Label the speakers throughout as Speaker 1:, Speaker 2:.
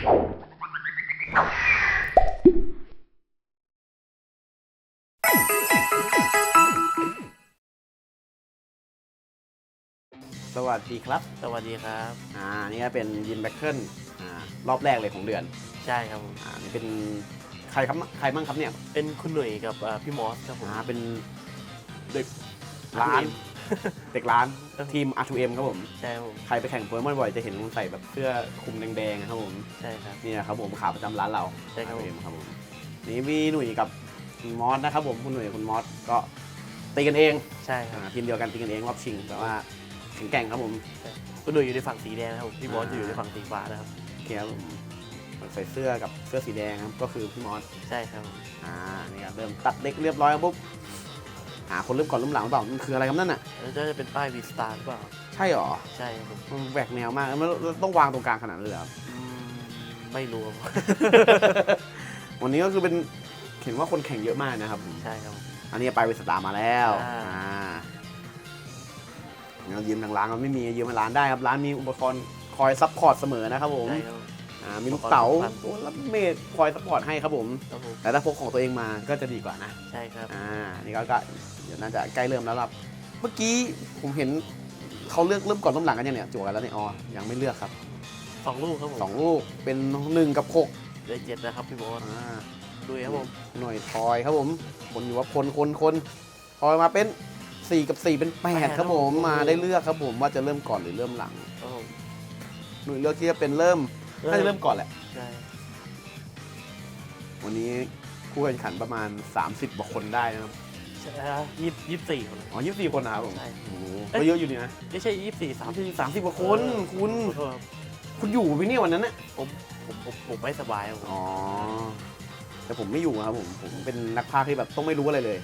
Speaker 1: สวัสดีครับ
Speaker 2: สวัสดีครับ
Speaker 1: อ่า นี่ก็เป็นยินแบคเกิลอ่ารอบแรกเลยของเดือน
Speaker 2: ใช่ครับผม
Speaker 1: อ่า นี่เป็นใครครับ ใครบ้างครับเนี่ย
Speaker 2: เป็นคุณหนุ่ยกับอ่าพี่มอสครับผม
Speaker 1: อ่า เป็นเด็กร้าน เด็กร้านทีม R2M ครับผม
Speaker 2: ใช่ครับผม
Speaker 1: ใครไปแข่งโปเกมอนบ่อยจะเห็นใส่แบบเสื้อคลุมแดงๆนะครับผม
Speaker 2: ใช่ครับ
Speaker 1: นี่นะครับผมขาประจำร้านเรา
Speaker 2: ใช่ครับผม
Speaker 1: R2M ครับผมนี่มีหนุ่ยกับคุณมอสนะครับผมคุณหนุ่ยกับคุณมอสก็ตีกันเอง
Speaker 2: ใช่ค
Speaker 1: อ่า
Speaker 2: รับ
Speaker 1: ทีมเดียวกันตีกันเองรอบชิงแต่ว่าแข็งแกร่งครับผม
Speaker 2: คุณหนุ่ยอยู่ในฝั่งสีแดงนะครับผมพี่มอส
Speaker 1: อ่า
Speaker 2: จะอยู่ในฝั่งสีฟ้านะครับ
Speaker 1: โอเคครับผมใส่เสื้อกับเสื้อสีแดงครับก็คือพี่มอส
Speaker 2: ใช่ครับผม
Speaker 1: อ่านี่ครับเริ่มตัดเด็กเรียบร้อยแล้วปุ๊บ หาคนเริ่มก่อนเริ่มหลังหรือเปล่ามันคืออะไรครับนั่นน่ะ
Speaker 2: แล้วจะเป็นป้ายวีสตาร์หรือเปล่า
Speaker 1: ใช่หรอ
Speaker 2: ใช่ครับผม
Speaker 1: มันแหวกแนวมากแล้วมันต้องวางตรงกลางขนาดนั้นเลยเหรอครับ
Speaker 2: อืมไม่รู้ครับ
Speaker 1: วันนี้ก็คือเป็นเห็นว่าคนแข่งเยอะมากนะครับผม
Speaker 2: ใช่ครับผม
Speaker 1: อันนี้ไปเวสตาร์มาแล้ว
Speaker 2: อ่า
Speaker 1: อ่าเรายืมทางร้านมันไม่มียืมทางร้านได้ครับร้านมีอุปกรณ์คอยซัพพอร์ตเสมอนะครับผม
Speaker 2: ใช่ครับผม
Speaker 1: อ่ามีลูกเต๋า
Speaker 2: อุปกรณ์สำคัญ
Speaker 1: ตัวรับเมดคอยซัพพอร์ตให้ครับผม
Speaker 2: ครับผม
Speaker 1: แต่ถ้าพกของตัวเองมาก็จะดีกว่านะ
Speaker 2: ใช่ครับ
Speaker 1: อ่า นี่ก็ก็เดี๋ยวน่าจะใกล้เริ่มแล้วครับ เมื่อกี้ผมเห็นเขาเลือกเริ่มก่อนเริ่มหลังกันยังเนี่ยจั่วกันแล้วเนี่ยอ๋อยังไม่เลือกครับ
Speaker 2: สองลูกครับผม
Speaker 1: สองลูกเป็นหนึ่งกับหก
Speaker 2: เลยเจ็ดนะครับพี่มอส
Speaker 1: อ่า
Speaker 2: ดูครับผม
Speaker 1: หน่วยทอยครับผมคนอยู่ว่าคนคนคนทอยมาเป็นสี่กับสี่เป็น แปดครับผม มาได้เลือกครับผมว่าจะเริ่มก่อนหรือเริ่มหลัง
Speaker 2: ครับผม
Speaker 1: หน่วยเลือกที่จะเป็นเริ่ม น่าจะเริ่มก่อนแหละ
Speaker 2: ใช่
Speaker 1: วันนี้คู่แข่งขันประมาณ 30กว่าคนได้นะครับ
Speaker 2: ใช่ยี่ยี่สิบสี่คน
Speaker 1: อ๋อยี่สิบสี่คนนะครับผม
Speaker 2: ใช่
Speaker 1: โอ้โห
Speaker 2: เอ้ย
Speaker 1: ก็เยอะอยู่ดีนะ
Speaker 2: ไม่ใช่ยี่สิบสี่สาม
Speaker 1: สามสิบกว่าคนคุณ
Speaker 2: ขอโทษครับ
Speaker 1: คุณอยู่ไหมเนี่ยวันนั้นน่ะ
Speaker 2: ผมผมผมผมไม่สบายครับผม
Speaker 1: อ๋อ แต่ผมไม่อยู่นะครับผม ผมเป็นนักพากย์ที่แบบต้องไม่รู้อะไรเลย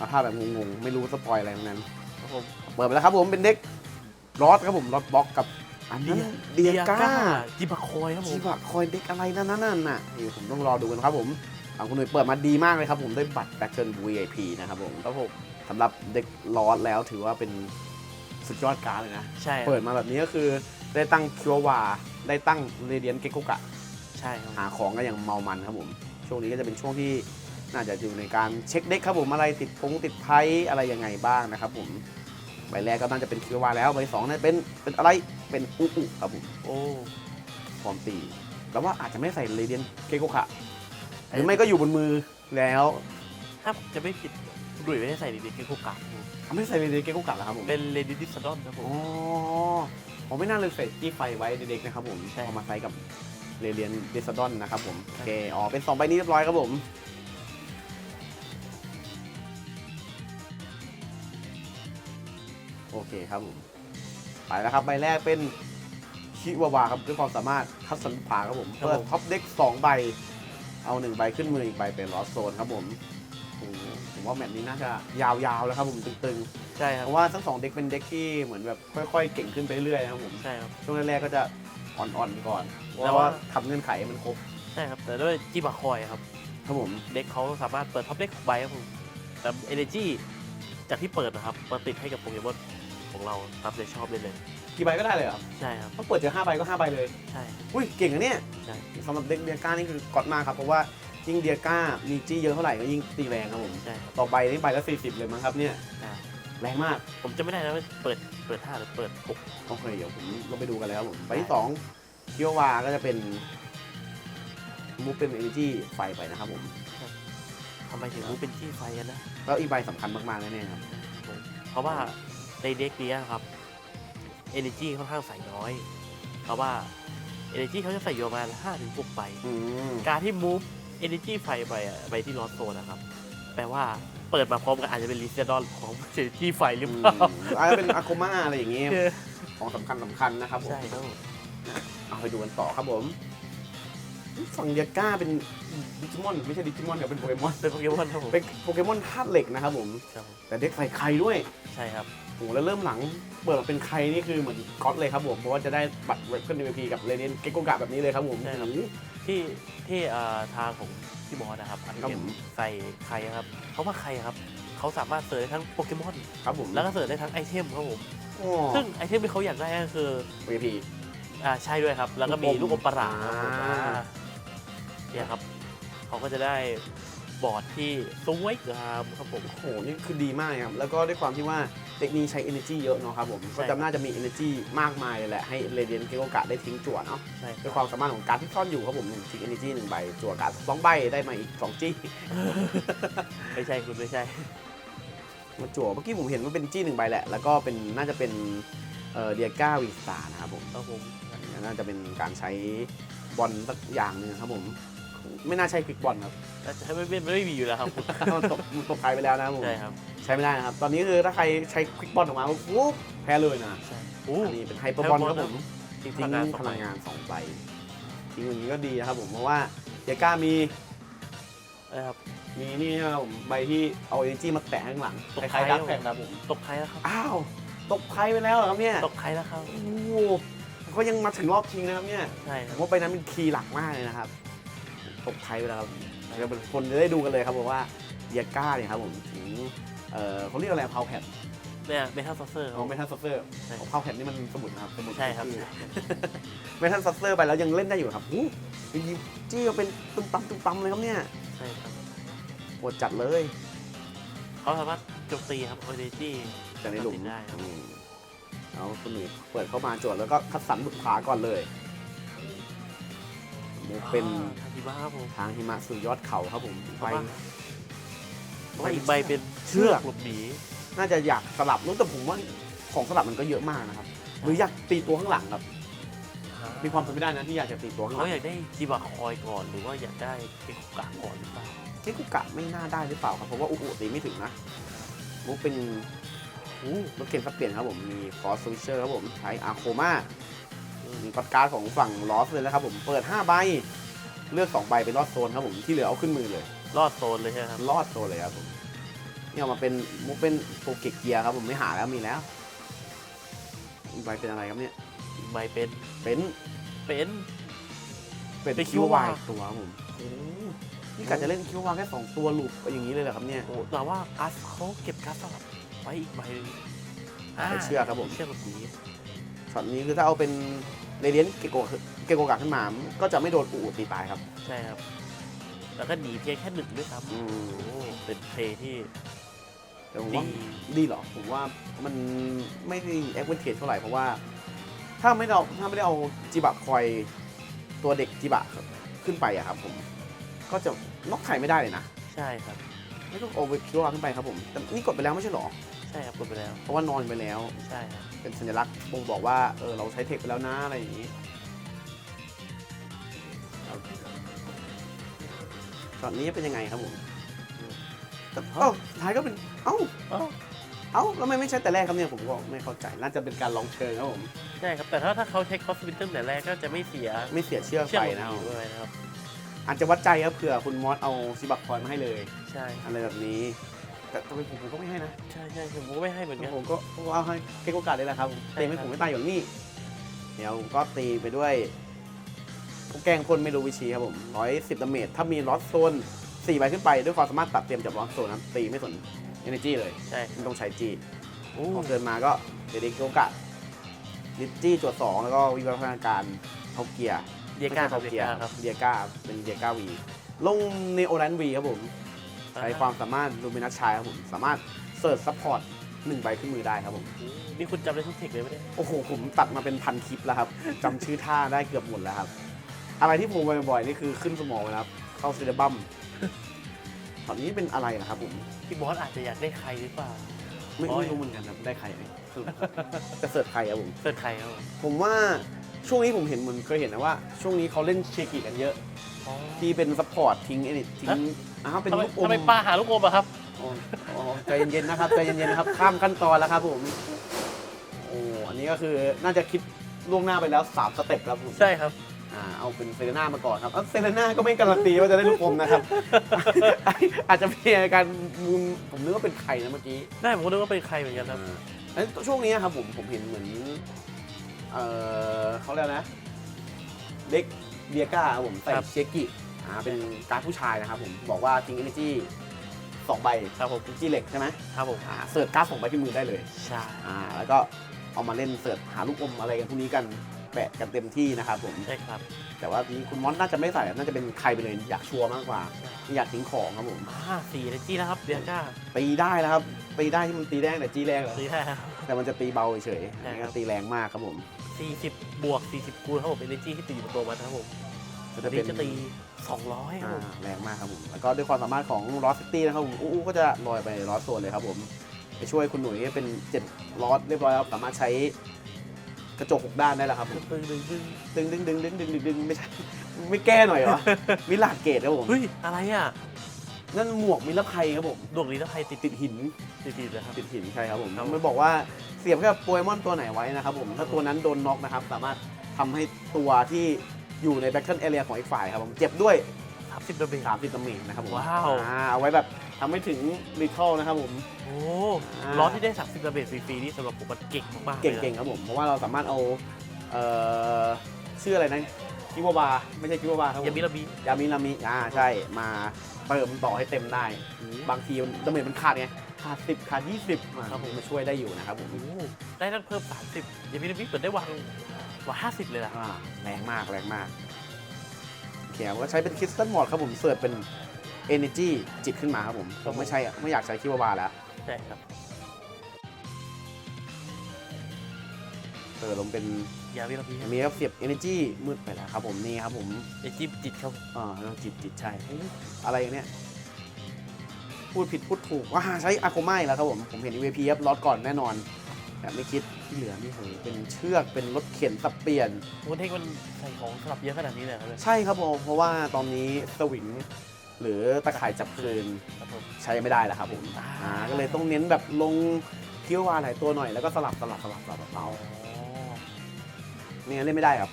Speaker 1: มาพากย์แบบงงๆ ไม่รู้สปอยอะไรทั้งนั้น
Speaker 2: ครับผม
Speaker 1: เปิดไปแล้วครับผมเป็นเด็กรอดครับผมรอดบล็อกกับ อันนี้เดียก้า
Speaker 2: จิบะคอยครับผ
Speaker 1: ชี
Speaker 2: ม
Speaker 1: บะคอยเด็กอะไรนั่นนั่นน่ะนี่ผมต้องรอดูกันครับผมฝั่งคุณหนุ่ยเปิดมาดีมากเลยครับผมได้บัตรแบ t เทิล VIP นะครับผม
Speaker 2: ครับผม
Speaker 1: สำหรับเด็กรอดแล้วถือว่าเป็นสุดยอดการดเลยนะ
Speaker 2: ใช่ครับ
Speaker 1: เปิดมาแบบนี้ก็คือได้ตั้งคิววาได้ตั้งเรเดียนเกโกกะ
Speaker 2: ใช่ครับ
Speaker 1: หาของก็ยังเมามันครับผม ช่วงนี้ก็จะเป็นช่วงที่น่าจะอยู่ในการเช็คเด็กครับผมอะไรติดพงติดไพ่อะไรยังไงบ้างนะครับผมใบแรกก็น่าจะเป็นคิววาแล้วใบสองเนี่ยเป็นเป็นอะไรเป็นอุอุครับผม
Speaker 2: โอ้
Speaker 1: ฟอร์มตีแล้วว่าอาจจะไม่ใส่เรเดียนเกโกกะหรือไม่ก็อยู่บนมือแล้ว
Speaker 2: ถ้าจะไม่ผิดดุยไม่ได้ใส่ดีๆคือคุกกะ
Speaker 1: เขาไม่ใส่เรเดียนเกโกกะแล้วครับผม
Speaker 2: เป็นเลดี้ดิสดอนครับผ
Speaker 1: อ๋อ
Speaker 2: ม
Speaker 1: ผมไม่น่าเลยใส่จี้ไฟไว้เด็กๆนะครับผม
Speaker 2: ใช่
Speaker 1: เอามาใส่กับเรเดียนเดซดอนนะครับผมโอเคอ๋อเป็นสองใบนี้เรียบร้อยครับผม โอเคครับผมไปแล้วครับใบแรกเป็นชิวาวาครับด้วยความสามารถคัดสรรผาครับผม เปิดท็อปเด็กสองใบ เอาหนึ่งใบขึ้นมืออีกใบเป็นลอสโซนครับผมโอ้โหผมว่าแมตช์นี้น่าจะยาวๆแล้วครับผมตึง
Speaker 2: ใช่ค
Speaker 1: ๆ
Speaker 2: รับ
Speaker 1: เพราะว่าทั้งสองเด็กเป็นเด็กที่เหมือนแบบค่อย ๆ เก่งขึ้นไปเรื่อยๆนะครับผม
Speaker 2: ใช่ครับ
Speaker 1: ช่วงแรกๆก็จะอ่อนๆก่อน
Speaker 2: แต่
Speaker 1: แต่
Speaker 2: ว่า
Speaker 1: ว่าทำเงื่อนไขให้มันครบ
Speaker 2: ใช่ครับ แต่ด้วยจิบะคอยครับ
Speaker 1: ครับผม
Speaker 2: เด็กเขาสามารถเปิดท็อปเด็กใบครับผมแต่เอเนจีจากที่เปิดนะครับมาติดให้กับโปเกมอน ของเราตามใจชอบได้เลย
Speaker 1: กี่ใบก็ได้เลยเหรอ
Speaker 2: ใช่ครับ
Speaker 1: ถ้าเปิดเจอห้าใบก็ห้าใบเลย
Speaker 2: ใช่
Speaker 1: อุ้ยเก่งอะเนี่ย
Speaker 2: ใช่
Speaker 1: สำหรับเด็กเดียก้านี่คือกอดมากครับเพราะว่ายิ่งเดียก้ามีจี้เยอะเท่าไหร่ก็ยิ่งตีแรงครับผม
Speaker 2: ใช่ครับ
Speaker 1: ต่อใบนี่ใบละ40 เลยมั้งครับเนี่ย
Speaker 2: ใช่
Speaker 1: แรงมาก
Speaker 2: ผมจะไม่ได้นะว่าเปิดเปิดห้าหรือเปิดหก
Speaker 1: โอเคเดี๋ยวผมเราไปดูกันเลยครับผมใบที่สองเคียววาก็จะเป็นมูฟเป็นเอเนจีไฟไปนะครับผม
Speaker 2: ทำไมถึงรู้เป็นที่ไฟกันนะ
Speaker 1: แล้วอีกใบสำคัญมากๆแน่ๆครับ
Speaker 2: เพราะว่า ในเด็กเนี้ยครับ Energy ค่อนข้างใส่น้อย เพราะว่า Energy เขาจะใส่อยู่ประมาณ5ถึง6ใบ
Speaker 1: อืม
Speaker 2: การที่ move Energy ไฟไปอะไปที่ลอสโซนนะครับ แปลว่าเปิดมาพร้อมกันอาจจะเป็นลิเซดอนของ Energy ไฟหรือเปล่า
Speaker 1: อาจจะเป็นอาโคมาอะไรอย่างเงี้ยของสำคัญสำคัญนะครับผม
Speaker 2: ใช่ครับผม
Speaker 1: เอาไปดูกันต่อครับผมฝั่งเดียก้าเป็นดิจิมอน ไม่ใช่ดิจิมอนครับเป็นโปเกมอน
Speaker 2: เป็นโปเกมอนครับผม
Speaker 1: เป็นโปเกมอนธาตุเหล็กนะครับผม
Speaker 2: ครับผม
Speaker 1: แต่เด็กใส่ไข่ด้วย
Speaker 2: ใช่ครับ
Speaker 1: โอ้โหแล้วเริ่มหลังเปิดมาเป็นไข่นี่คือเหมือนก๊อตเลยครับผมเพราะว่าจะได้บัตรเวทเพิ่ม MVP กับเรเดนเกโกกะแบบนี้เลยครับผม
Speaker 2: ใช่ครับ
Speaker 1: โอ้โห
Speaker 2: ที่ที่เอ่อทางของพี่บอสนะครับอัน
Speaker 1: ครับ
Speaker 2: นี้
Speaker 1: ผม
Speaker 2: ใส่ใครครับเพราะว่าใครครับเขาสามารถเสิร์ชได้ทั้งโปเกมอน
Speaker 1: ครับผม
Speaker 2: แล้วก็เสิร์ชได้ทั้งไอเทมครับผม
Speaker 1: โอ้
Speaker 2: ซึ่งไอเทมที่เขาอยากได้ก็คือ
Speaker 1: VIP
Speaker 2: อ่าใช่ด้วยครับ แล้วก็มี
Speaker 1: ลู
Speaker 2: ลู
Speaker 1: ก
Speaker 2: ก
Speaker 1: อ
Speaker 2: อ
Speaker 1: ม
Speaker 2: มประหลาดครับผม
Speaker 1: อ่า
Speaker 2: อ่าเนี่ยครับเขาก็จะได้บอร์ดที่สวยงามครับผม
Speaker 1: โอ้โหนี่คือดีมากเลยครับแล้วก็ด้วยความที่ว่า เด็กนี้ใช้ energy เยอะเนาะครับผม
Speaker 2: ใช่
Speaker 1: ก็จะน่าจะมี energy มากมายเลยแหละ ให้เรเดียนเกโกกะได้ทิ้งจั่วเนาะ
Speaker 2: ใช่ค
Speaker 1: ด้วย
Speaker 2: รับ
Speaker 1: ความสามารถของการดที่ซ่อนอยู่ครับผมหนึ่งทิ้ง energy หนึ่งใบ จั่วการ์ดสองใบได้มาอีกสองจี้
Speaker 2: ไม่ใช่คุณไม่ใช่
Speaker 1: มาจั่วเมื่อกี้ผมเห็นว่าเป็นจี้หนึ่งใบแหละ แล้วก็เป็นน่าจะเป็นเอ่อเดียก้าวีสตาร์นะครับผม
Speaker 2: ครับผม
Speaker 1: อันนี้น่าจะเป็นการใช้บอลสักอย่างหนึ่งครับผม ไม่น่าใช่ควิกบอลครับ
Speaker 2: แต่จะไม่ไม่ไม่มีอยู่แล้วครับคุณ
Speaker 1: มันตกมันตกไกลไปแล้วนะครับผม
Speaker 2: ใช่ครับ
Speaker 1: ใช้ไม่ได้นะครับ ตอนนี้คือถ้าใครใช้ควิกบอลออกมาปุ๊บแพ้เลยนะ
Speaker 2: ใช่โอ้
Speaker 1: อันนี้เป็นไฮเปอร์บอลครับผม
Speaker 2: ทิ้งพ
Speaker 1: ทิ้
Speaker 2: ลั
Speaker 1: ง
Speaker 2: งงานส
Speaker 1: พ
Speaker 2: องใบ
Speaker 1: ลังงานสองใบทิ้งอย่างนี้ก็ดีนะครับผมเพราะว่าเดียก้ามี
Speaker 2: นะครับ
Speaker 1: มีนี่นะครับผมใบที่เอาเอเนจีมาแตะข้างหลัง
Speaker 2: ตก
Speaker 1: คล้ายๆ
Speaker 2: ท้าย
Speaker 1: ดักแพนครับผม
Speaker 2: ตกใครแล้วครับ
Speaker 1: อ้าวตกไพ่ไปแล้วเหรอครับเนี่ย
Speaker 2: ตกใครแล้วครับ
Speaker 1: โอ้โหเขายังมาถึงรอบชิงนะครับเนี่ย
Speaker 2: ใช่ค
Speaker 1: ผ
Speaker 2: รับ
Speaker 1: มว่าไปนั้นเป็นคีย์หลักมากเลยนะครับ ตกไพ่ไปแล้วครับเดี๋ยวคนจะได้ดูกันเลยครับผมว่าเดียก้าเนี่ยครับผมถึงเออเขาเรียกอะไรพาวแพด
Speaker 2: เนี่ยเมทัลซัสเซอร์
Speaker 1: เขาไม่ทันซัสเซอร์
Speaker 2: ใช่
Speaker 1: ของพาวแพดนี่มันสมุดนะครับสมุด
Speaker 2: ใช่ครับ
Speaker 1: อไม่ทันซัสเซอร์ไปแล้วยังเล่นได้อยู่ครับหูยยิงจี้มาเป็นตุ้มตั้มตุ้มตั้มเลยครับเนี่ย
Speaker 2: ใช่ครับ
Speaker 1: ปวดจัดเลย
Speaker 2: เขาสามารถโจมตีครับโอเดจี้
Speaker 1: จากในหลุม
Speaker 2: ตัดสินได้ครับ
Speaker 1: อืมเอาคุณหนุ่ยเปิดเข้ามาจวดแล้วก็คัดสรรบุกผาก่อนเลย มุกเป็น
Speaker 2: อ่าทาจิบ้าครับผม
Speaker 1: ทางหิมะสู่ยอดเขาครับผมไป
Speaker 2: เพราะว่าอีกใบเป็น
Speaker 1: เชือก
Speaker 2: หลบหนี
Speaker 1: น่าจะอยากสลับนู้นแต่ผมว่าของสลับมันก็เยอะมากนะครับ หรืออยากตีตัวข้างหลังครับ มีความเป็นไปได้นะที่อยากจะตีตัวข้างห
Speaker 2: เขา
Speaker 1: ลัง
Speaker 2: อยากได้จิบะคอยก่อนหรือว่าอยากได้เกคุกะก่อนหรือเปล่า
Speaker 1: เทคุกะไม่น่าได้หรือเปล่าครับเพราะว่าอุอุตีไม่ถึงนะมุกเป็นอู้รถเข็นสับเปลี่ยนครับผมมีฟอร์สวิเชอร์ครับผมใช้อาโคมา มีกอดการ์ดของฝั่งลอสเลยนะครับผมเปิด 5 ใบ เลือก 2 ใบเป็นลอดโซนครับผมที่เหลือเอาขึ้นมือเลย
Speaker 2: รอดโซนเลยใช่ไหมครับ
Speaker 1: ลอดโซนเลยครับผมนี่เอามาเป็นมุกเป็นโปรเกตเกียร์ครับผมไม่หาแล้วมีแล้วอีกใบเป็นอะไรครับเนี่ย
Speaker 2: อีกใบเป็น
Speaker 1: เป็น
Speaker 2: เป็น
Speaker 1: เป็น
Speaker 2: เป็นคิ
Speaker 1: คิ
Speaker 2: ว
Speaker 1: ว
Speaker 2: วาวา
Speaker 1: ยตัวครับผมโอ้นี่กะจะเล่นคิววายแค่สองตัวหลุดไปอย่างนี้เลยเหรอครับเนี่ย
Speaker 2: โอ้แต่ว่ากัสเขาเก็บกัสสลับไว้อีกใบหนึง
Speaker 1: เป็นเชือกครับผม
Speaker 2: เชือกหลบหนี
Speaker 1: ช็อตนี้คือถ้าเอาเป็น เรเดียนเกโกเกโกกะขึ้นมาก็จะไม่โดนอูตีตายครับ
Speaker 2: ใช่ครับ แล้วก็หนีเพียงแค่หนึ่งด้วยซ้ำ
Speaker 1: อืม
Speaker 2: โอ้เป็นเพลย์ที่
Speaker 1: แต่ผม
Speaker 2: ดี
Speaker 1: ว่าดีเหรอ ผมว่ามันไม่ได้แอคเวนเทจเท่าไหร่เพราะว่า ถ้าไม่ได้เอาถ้าไม่ได้เอาจิบะคอยตัวเด็กจิบะขึ้นไปอะครับผม ก็จะน็อกใครไม่ได้เลยนะ
Speaker 2: ใช่ครับ
Speaker 1: ไม่ต้องโอเวอร์คิวขึ้นไปครับผม แต่นี่กดไปแล้วไม่ใช่เหรอ
Speaker 2: ใช่ครับกดไปแล้ว
Speaker 1: เพราะว่านอนไปแล้ว
Speaker 2: ใช่ครับ
Speaker 1: เป็นสัญลักษณ์บ่งบอกว่า เออ เราใช้เทคไปแล้วนะอะไรอย่างนี้ตอนนี้เป็นยังไงครับผมแต่เอ้าสุดท้ายก็เป็น เอ้า
Speaker 2: เอ้า
Speaker 1: เอ้าแล้วทำไมไม่ใช่แต่แรกครับเนี่ยผมก็ไม่เข้าใจ น่าจะเป็นการลองเชิงครับผม
Speaker 2: ใช่ครับ แต่ถ้าถ้าเขาใช้คอสวินเตอร์แต่แรกก็จะไม่เสีย
Speaker 1: ไม่เสียเชือก
Speaker 2: เชือก
Speaker 1: ไป
Speaker 2: หลบ
Speaker 1: นะ
Speaker 2: ห
Speaker 1: ค
Speaker 2: นี
Speaker 1: รับ
Speaker 2: ด้วยนะครับ
Speaker 1: อาจจะวัดใจครับเผื่อคุณมอสเอาซิบักคอยมาให้เลย
Speaker 2: ใช่
Speaker 1: อะไรแบบนี้ แต่ทำไมผมผมก็ไม่ให้นะ
Speaker 2: ใช่ใช่ผมก็ไม่ให้เหมือนกัน
Speaker 1: ผมก็เอาให้เกโกกาได้แหละครับ
Speaker 2: ใช่
Speaker 1: เตะไม่
Speaker 2: ครับ
Speaker 1: ผมไม่ตายอย่างนี้เดี๋ยวก็ตีไปด้วยแกล้งคนไม่รู้วิชีครับผมร้อยสิบดาเมจถ้ามีลอสโซนสี่ใบขึ้นไปด้วยความสามารถตัดเตรียมจากลอสโซนนะตีไม่สนเอเนจีเลย
Speaker 2: ใช่
Speaker 1: ไม่ต้องใช้จี
Speaker 2: โอ้
Speaker 1: พอเกินมาก็เดเดโกกะลิจี้จวดสองแล้วก็วิวัฒนาการเอาเกียร์
Speaker 2: เดียก้าครับ
Speaker 1: ไม่
Speaker 2: เดี
Speaker 1: ใช่
Speaker 2: ย
Speaker 1: เอา
Speaker 2: ก้าครับ
Speaker 1: เดียก้าเป็นเดียก้าวี ลงในโอรันวีครับผม ใช้ความสามารถลูมินัสชายครับผม สามารถเสิร์ชซัพพอร์ตหนึ่งใบขึ้นมือได้ครับผม
Speaker 2: นี่คุณจำได้ทุกเทคเลยไหมเนี่ย
Speaker 1: โอ้โห ผมตัดมาเป็นพันคลิปแล้วครับ จำชื่อท่าได้เกือบหมดแล้วครับ อะไรที่ผมบ่อยๆ นี่คือขึ้นสมองเลยนะครับ เข้าซีเรบัมตอนนี้เป็นอะไรนะครับผม
Speaker 2: พี่บอสอาจจะอยากได้ใครหรือเปล่า
Speaker 1: ไม่
Speaker 2: โอ้ย
Speaker 1: ไม่รู้เหมือนกันครับ ได้ใครไหมสรุปจะเสิร์ชใครครับผม
Speaker 2: เสิร์ชใครครับผม
Speaker 1: ผมว่าช่วงนี้ผมเห็นเหมือนเคยเห็นนะว่า ช่วงนี้เขาเล่นเชกิกันเยอะ
Speaker 2: อ๋อ
Speaker 1: ที่เป็นซัพพอร์ตทิ้งเอดิทิ้งอ้าวเป็น
Speaker 2: ทำไม
Speaker 1: ลูกอม
Speaker 2: ทำไมปลาหาลูกอมอะครับ
Speaker 1: อ๋ออ๋อใจเย็นๆนะครับใจเย็นๆนะครับข้ามขั้นตอนแล้วครับผมโอ้อันนี้ก็คือน่าจะคิดล่วงหน้าไปแล้วสามสเต็ปครับผม
Speaker 2: ใช่ครับ
Speaker 1: อ่าเอาเป็นเซเลน่ามาก่อนครับเอ้าเซเลน่าก็ไม่การันตีว่าจะได้ลูกอมนะครับ อาจจะมีอาการมุมผมนึกว่าเป็นไข่นะเมื่อกี้
Speaker 2: ได้ผมก็นึกว่าเป็นใครเหมือนกันครับ
Speaker 1: อ่าแล้วช่วงนี้ครับผมผมเห็นเหมือน เออเขาเรียกนะ เด็ก เบียก้าครับผมใส่
Speaker 2: ครับ
Speaker 1: เชกิอ่าเป็นการ์ดผู้ชายนะครับผมบอกว่าทิ้งเอเนจีสองใบ
Speaker 2: ครับผม
Speaker 1: เอเนจีเหล็กใช่ไหม
Speaker 2: ครับผม
Speaker 1: อ่าเสิร์ชการ์ดสองใบที่มือได้เลย
Speaker 2: ใช่
Speaker 1: อ่าแล้วก็เอามาเล่นเสิร์ชหาลูกอมอะไรกันพวกนี้กันแปะกันเต็มที่นะครับผม
Speaker 2: ใช่ครับ
Speaker 1: แต่ว่าทีนี้คุณมอสน่าจะไม่ใส่น่าจะเป็นใครไปเลยอยากชัวร์มากกว่าไม่อยากทิ้งของครับผม
Speaker 2: อ่าสี่เอเนจีแล้วครับเดียก้า
Speaker 1: ตีได้แล้วครับตีได้ที่มันตีแรงแต่จีแรงเหรอ
Speaker 2: ตีได้ครับ
Speaker 1: แต่มันจะตีเบาเฉยๆ
Speaker 2: ใช่
Speaker 1: อันนี้
Speaker 2: ครั
Speaker 1: ก็
Speaker 2: บ
Speaker 1: ตีแรงมากครับผม
Speaker 2: สี่สิบบวกสี่สิบคูณครับผมเอเนจีที่ตีอยู่บนตัวมันนะครับผม
Speaker 1: ก็
Speaker 2: อั
Speaker 1: จะ
Speaker 2: น
Speaker 1: เป็
Speaker 2: นี้
Speaker 1: น
Speaker 2: จะตีสองร้อยครับผม
Speaker 1: อ่าแรงมากครับผม แล้วก็ด้วยความสามารถของลอสซิตี้นะครับผมอู้ๆก็จะลอยไปลอสโซนเลยครับผมไปช่วยคุณหนุ่ยให้เป็นเจ็ดลอสเรียบร้อยครับสามารถใช้กระจกหกด้านได้แล้วครับผม
Speaker 2: ตึงดึงดึง
Speaker 1: ดึงดึงดึงดึงดึงดึงดึงไม่ใช่ไม่แก้หน่อยเหรอมิลาดเกตครับผม
Speaker 2: เฮ้ย อะไรอะ
Speaker 1: นั่นหมวกมิลภัยครับผม
Speaker 2: ดวงนี้ถ้าใครติด
Speaker 1: ติดหิน
Speaker 2: ติดติดนะครับ
Speaker 1: ติดหินใช่ครับผม
Speaker 2: ครับ
Speaker 1: มันบอกว่าเสียบแค่โปเกมอนตัวไหนไว้นะครับผมถ้าตัวนั้นโดนน็อกนะครับ สามารถทำให้ตัวที่อยู่ในแบ t เทิลเอเรียของอีกฝ่ายครับผมเจ็บด้วย
Speaker 2: สามสิบดาเมจ
Speaker 1: 30ดาเมจนะครับผม
Speaker 2: ว้าว
Speaker 1: อ่เอาไว้แบบทำให้ถึงรีทอลนะครับผม
Speaker 2: โอ้
Speaker 1: อ่า
Speaker 2: ล้อที่ได้สามสิบดาเมจฟรีๆนี่สำหรับผมมันเก่งมากๆเลยนะ
Speaker 1: เก่งๆครับผม เพราะว่าเราสามารถเอาเอ่อชื่ออะไรนะคิวบา ไม่ใช่คิวบาครับผม
Speaker 2: ยามิรามิ
Speaker 1: ยามินามิอ่าใช่มา เติมต่อให้เต็มได้ บางทีดาเมจมันขาดไงขาด10ขาด20มา
Speaker 2: ครับผม
Speaker 1: มาช่วยได้อยู่นะครับผม
Speaker 2: โอ้ได้ตั้งเพิ่มสามสิบยามิรามิเหมือนได้วางวางห้าสิบเลยนะ
Speaker 1: อ่าแรงมากแรงมากโอเคผมก็ใช้เป็นคริสตัลมอดครับผมเสิร์ฟเป็น Energy จิตขึ้นมาครับผมผมไม่ใช่ไม่อยากใช้คิวบาแล้ว
Speaker 2: ใช่ครับ
Speaker 1: ออลงเป็น
Speaker 2: ยามิรามิ
Speaker 1: มีครับเสียบ Energy มืดไปแล้วครับผมนี่ครับผม
Speaker 2: ไอจิ้มจิตเขา
Speaker 1: อ่าแล้วจิตจิตใช่เอ๊ะอะไรอย่างเนี้ยพูดผิดพูดถูกว่าใช้อาโคไมแล้วครับผมผมเห็น EVP ครับล็อตก่อนแน่นอนแต่ไม่คิดที่เหลือนี่โหเป็นเชือกเป็นรถเข็นสับเปลี่ยน
Speaker 2: วันเทคมันใส่ของสลับเยอะขนาดนี้เลยครับเลย
Speaker 1: ใช่ครับผมเพราะว่าตอนนี้สวิงหรือตะข่ายจับคืน
Speaker 2: ครับผม
Speaker 1: ใช้ไม่ได้แล้วครับผม
Speaker 2: อ่า
Speaker 1: อ่าก็เลยต้องเน้นแบบลงคิ้ววาหลายตัวหน่อยแล้วก็สลับสลับสลับสลับเอา
Speaker 2: อ๋อ
Speaker 1: ไม่งั้นเล่นไม่ได้ครับ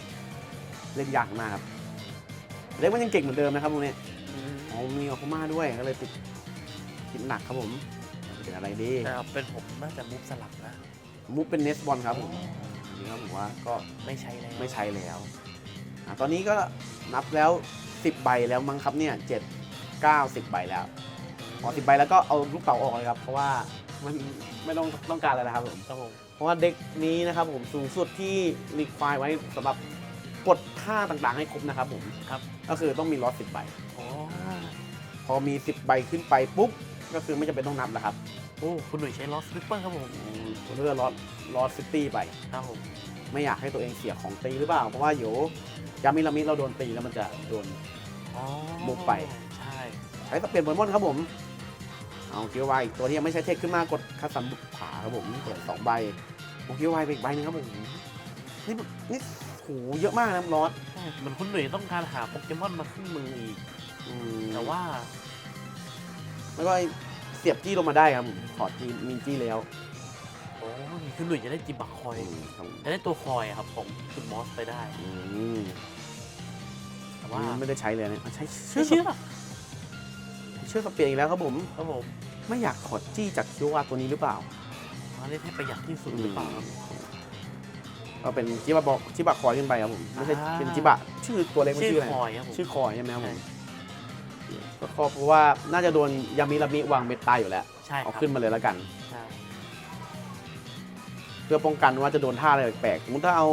Speaker 1: เล่นยากมากครับเล่นมันยังเก่งเหมือนเดิมนะครับพวกนี้
Speaker 2: อืม
Speaker 1: อ๋อมีอาโคมาด้วยก็เลยติดติดหนักครับผมเป็นอะไรดี
Speaker 2: แต่เอาเป็นผมน่าจะมุฟสลับนะ
Speaker 1: มุกเป็นเนสบอลครับผมอันนี้ครับผมว่าก็
Speaker 2: ไม่ใช่แล้ว
Speaker 1: ไม่ใช้แล้วอะตอนนี้ก็นับแล้ว 10 ใบแล้วมั้งครับเนี่ย7 9 10ใบแล้วพอ10ใบแล้วก็เอาลูกเต๋าออกเลยครับ เพราะว่ามันไม่ต้องต้องการอะไรแล้วครับผม
Speaker 2: ครับผม
Speaker 1: เพ ราะว่าเด็กนี้นะครับผมสูงสุดที่รีควายไว้สำหรับกดท่าต่างๆให้ครบนะครับผม
Speaker 2: ครับ
Speaker 1: ก็คือต้องมีล็อต10ใบ
Speaker 2: อ๋อ
Speaker 1: พอมี 10 ใบขึ้นไปปุ๊บก็คือไม่จำเป็นต้องนับแล้วครับ
Speaker 2: โอ้คุณหนุ่ยใช้ลอสลิปเปอร์ครับผม
Speaker 1: เลือกล็อตล็อตซิตี้ไป
Speaker 2: ครับผม
Speaker 1: ไม่อยากให้ตัวเองเสียของตีหรือเปล่า เพราะว่าเดี๋ยวยามิรามิเราโดนตีแล้วมันจะโดน
Speaker 2: อ๋อ
Speaker 1: มุฟไป
Speaker 2: ใช่
Speaker 1: ใช้สเปนโปเกมอนครับผมเอาคิวไวอีกตัวที่ยังไม่ใช้เทคขึ้นมากดคัสซัมบุกผาครับผมเปิดสองใบ โอคิวไวไปอีกใบหนึงครับผมนี่นี่โหเยอะมากนะร้อน
Speaker 2: ใช่เหมันคุณหนุ่ยต้องการหาโปเกมอนมาขึ้นมืออีก
Speaker 1: อืม
Speaker 2: แต่ว่า
Speaker 1: แล้วก็ไอ้เสียบจี้ลงมาได้ครับผมถอดจีมินจี้แล้ว
Speaker 2: โอ้ยคุณหนุ่ยจะได้จิบักคอย
Speaker 1: อืมครับผม
Speaker 2: จะได้ตัวคอยอะครับของคุณมอสไปได้
Speaker 1: อืม
Speaker 2: แต่
Speaker 1: ว่า
Speaker 2: ว่า
Speaker 1: ไม่ได้ใช้เลยเนี่ยใช้
Speaker 2: ไม่
Speaker 1: เชือก
Speaker 2: เชื่อ
Speaker 1: เชือกสเปียร์อีกแล้วครับผม
Speaker 2: ครับผม
Speaker 1: ไม่อยากถอดจี้จากคิววาตัวนี้หรือเปล่า
Speaker 2: มาเล่นให้ประหยัดที่สุดหรือเปล่าครับ
Speaker 1: ก็เป็นจิบะบอกจิบะคอยขึ้นไปครับผมไม่ใช่
Speaker 2: อ่า
Speaker 1: เป็นจิบะชื่อตัวเล็กมัน
Speaker 2: ชื่อ
Speaker 1: ชื่ออะไร
Speaker 2: คอยครับผม
Speaker 1: ชื่อคอยใช่ไหมครับผ
Speaker 2: ใช่
Speaker 1: มก็คอเพราะว่าน่าจะโดนยามิรามิวางเม็ดตายอยู่แล้ว
Speaker 2: ใช่ค
Speaker 1: เอา
Speaker 2: รับ
Speaker 1: ขึ้นมาเลยแล้วกัน
Speaker 2: ใช่
Speaker 1: เพื่อป้องกันว่าจะโดนท่าอะไรแปลกๆสมมติถ้าเอา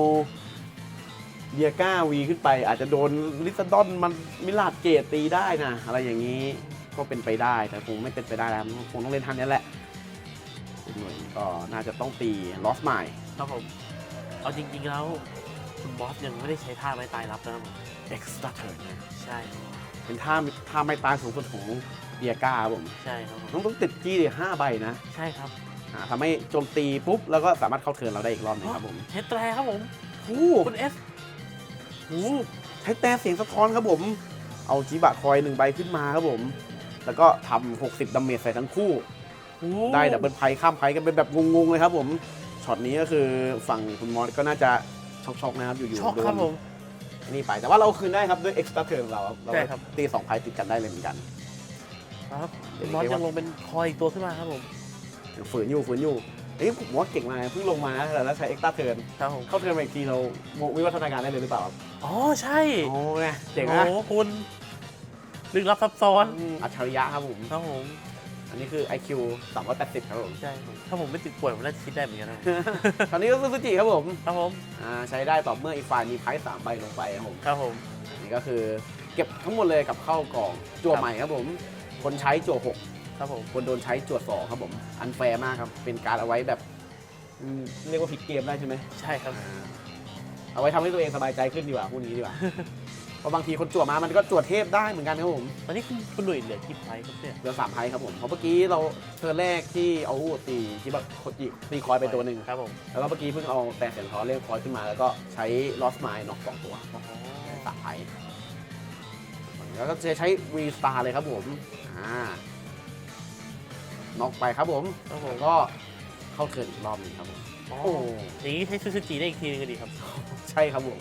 Speaker 1: เดียก้าวีขึ้นไป อาจจะโดนลิซาดอนมันมิลาดเกตตีได้นะ อะไรอย่างนี้ก็เป็นไปได้แต่คงไม่เป็นไปได้แล้วคงต้องเล่นทันนี้แหละคุณ หน่วยก็น่าจะต้องตีลอสไมล์
Speaker 2: ครับผมเอาจริงๆแล้วคุณบอสยังไม่ได้ใช้ท่าไม้ตายรับนะครับผม
Speaker 1: เอ็กซ์ตร้าเทิร์น
Speaker 2: ใช่
Speaker 1: เป็นท่าท่าไม่ตายสูงสุดของเดียก้าครับผม
Speaker 2: ใช่ครับผม
Speaker 1: ต้องต้องติดจี้ห้าใบนะ
Speaker 2: ใช่ครับ
Speaker 1: อ่าทำให้โจมตีปุ๊บ แล้วก็สามารถเข้าเทิร์นเราได้อีกรอบหนึงครับผม
Speaker 2: เฮดแตรครับผม
Speaker 1: โอ้
Speaker 2: คุณเอสโอ้
Speaker 1: ใช้แต่เสียงสะท้อนครับผม เอาจิบะคอยหนึ่งใบขึ้นมาครับผม แล้วก็ทำ60ดาเมจใส่ทั้งคู่
Speaker 2: โห
Speaker 1: ได้ดับเบิลไพข้ามไพกันเป็นแบบงงๆเลยครับผมช็อตนี้ก็คือฝั่งคุณมอสก็น่าจะช็อกๆนะครับอยู่ๆ
Speaker 2: ช็อก
Speaker 1: โด
Speaker 2: ครับ
Speaker 1: น
Speaker 2: ผม
Speaker 1: นี่ไปแต่ว่าเราคืนได้ครับด้วยเอ็กซ์ตร้าเทิร์นของเราครับเรา
Speaker 2: ใช่ครับ
Speaker 1: ตีสองไพติดกันได้เลยเหมือนกัน
Speaker 2: ครับ
Speaker 1: เดี๋
Speaker 2: คุ
Speaker 1: ยว
Speaker 2: ณบอส
Speaker 1: เรียก
Speaker 2: ยัง
Speaker 1: ว่า
Speaker 2: ลงเป็นคอยอีกตัวขึ้นมาครับผม
Speaker 1: ฝืนอยู่ฝืนอยู่เอ้ยผมว่าเก่งมากนะเพิ่งลงมานะแต่แล้วใช้เอ็กซ์ตร้าเทิร์น
Speaker 2: ครับผม
Speaker 1: เข้าเทิร์นมาอีกทีเราวิวัฒนาการได้เลยหรือเปล่าครับ
Speaker 2: อ๋อใช่
Speaker 1: โอ้ยเจ๋ง
Speaker 2: โอ้
Speaker 1: นะ
Speaker 2: โหคุณลึกลับซับซ้อน
Speaker 1: อืมอัจฉริยะครับผม
Speaker 2: ครับผม
Speaker 1: อันนี้คือ IQ 380 ครับผม
Speaker 2: ใช่ผมถ้าผมไม่ติดป่วยผมน่าจะคิดได้เหมือนกันนะ
Speaker 1: ตอนนี้ก็ซูซูจิครับผม
Speaker 2: ครับผม
Speaker 1: อ่าใช้ได้ต่อเมื่ออีกฝ่ายมีไพ่สามใบลงไปครับผม
Speaker 2: ครับผม
Speaker 1: นี่ก็คือเก็บทั้งหมดเลยกับเข้ากล่องจั่วใหม่ครับผม คนใช้จั่วหก
Speaker 2: ครับผม
Speaker 1: คนโดนใช้จั่วสองครับผม อันแฟร์มากครับ เป็นการเอาไว้แบบอืมเรียกว่าพลิกเกมได้ใช่ไหม
Speaker 2: ใช่ครับ
Speaker 1: อ่าเอาไว้ทำให้ตัวเองสบายใจขึ้นดีกว่าพวกนี้ดีกว่า เพราะบางทีคนจั่วมามันก็จั่วเทพได้เหมือนกันครับผม
Speaker 2: ตอนนี้คุณคุณหนุ่ยเหลือกี่ไฟล์ครับเนี่ย
Speaker 1: เหลือสามไพ่ครับผมเพราะเมื่อกี้เราเธอแรกที่เอาตีที่แบบตีคอยไปตัวหนึ่ง
Speaker 2: ครับผม
Speaker 1: แล้วก็เมื่อกี้เพิ่งเอาแต่เสียงทอเรียกคอยขึ้นมาแล้วก็ใช้ลอสไมล์น็อกสองตัว
Speaker 2: อ๋อ
Speaker 1: สามไพ่แล้วก็จะใช้วีสตาร์เลยครับผมอ่าน็อกไปครับผม
Speaker 2: ครับผม
Speaker 1: แล้วก็เข้าเทิร์นอีกรอบหนึงครับผม
Speaker 2: อ๋อ
Speaker 1: โอ้
Speaker 2: อย่างนี้ใช้ซูซูจิได้อีกทีนึงก็ดีครับ
Speaker 1: ใช่ครับผม